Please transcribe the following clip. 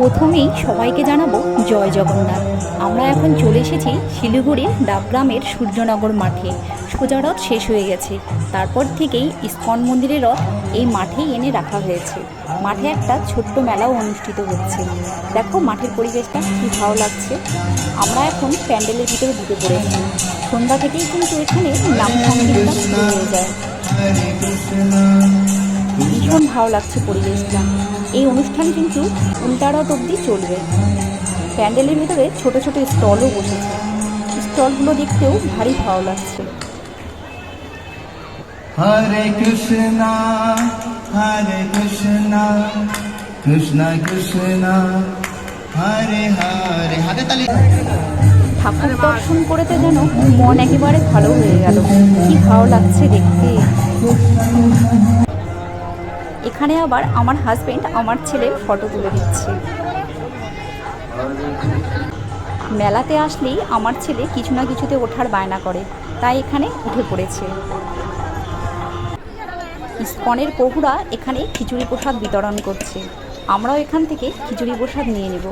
প্রথমেই সবাইকে জানাব জয় জগন্নাথ। আমরা এখন চলে এসেছি শিলিগুড়ির ডাবগ্রামের সূর্যনগর মাঠে। সোজা রথ শেষ হয়ে গেছে। তারপর থেকেই ইস্কন মন্দিরের রথ এই মাঠেই এনে রাখা হয়েছে। মাঠে একটা ছোট্ট মেলাও অনুষ্ঠিত হচ্ছে। দেখো মাঠের পরিবেশটা কী ভালো লাগছে। আমরা এখন প্যান্ডেলের ভিতরে ঢুকে পড়েছি। সন্ধ্যা থেকেই কিন্তু এখানে নাম শুরু হয়ে যায়। ভীষণ ভালো লাগছে পরিবেশটা। এই অনুষ্ঠান কিন্তু উল্টারট অবধি চলবে। প্যান্ডেলের ভিতরে ছোট ছোট স্টলও বসেছে। স্টলগুলো দেখতেও ভারী ভালো লাগছে। Hare Krishna, Hare Krishna, Krishna Krishna, Hare Hare. হাতে তালি। ঠাকুর দর্শন করেতে যেন মন একেবারে ভালো হয়ে গেল। কি ভালো লাগছে দেখতে। এখানে আবার আমার হাজবেন্ড আমার ছেলের ফটো তুলে দিচ্ছে। মেলাতে আসলেই আমার ছেলে কিছু না কিছুতে ওঠার বায়না করে, তাই এখানে উঠে পড়েছে। ইস্কনের প্রভুরা এখানে খিচুড়ি প্রসাদ বিতরণ করছে। আমরাও এখান থেকে খিচুড়ি প্রসাদ নিয়ে নেব।